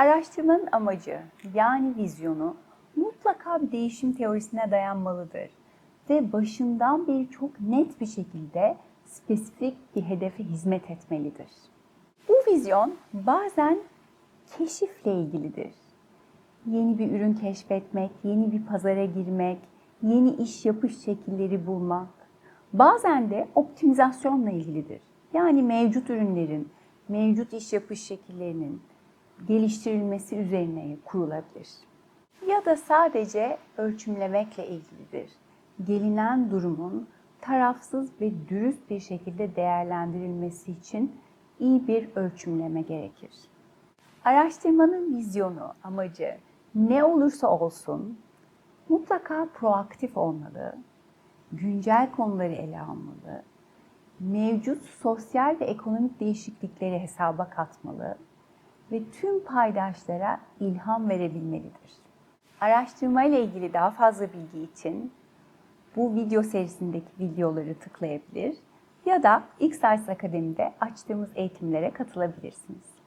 Araştırmanın amacı yani vizyonu mutlaka bir değişim teorisine dayanmalıdır ve başından beri çok net bir şekilde spesifik bir hedefe hizmet etmelidir. Bu vizyon bazen keşifle ilgilidir. Yeni bir ürün keşfetmek, yeni bir pazara girmek, yeni iş yapış şekilleri bulmak. Bazen de optimizasyonla ilgilidir. Yani mevcut ürünlerin, mevcut iş yapış şekillerinin geliştirilmesi üzerine kurulabilir. Ya da sadece ölçümlemekle ilgilidir. Gelinen durumun tarafsız ve dürüst bir şekilde değerlendirilmesi için iyi bir ölçümleme gerekir. Araştırmanın vizyonu, amacı ne olursa olsun mutlaka proaktif olmalı, güncel konuları ele almalı, mevcut sosyal ve ekonomik değişiklikleri hesaba katmalı ve tüm paydaşlara ilham verebilmelidir. Araştırma ile ilgili daha fazla bilgi için bu video serisindeki videoları tıklayabilir ya da X Akademi'de açtığımız eğitimlere katılabilirsiniz.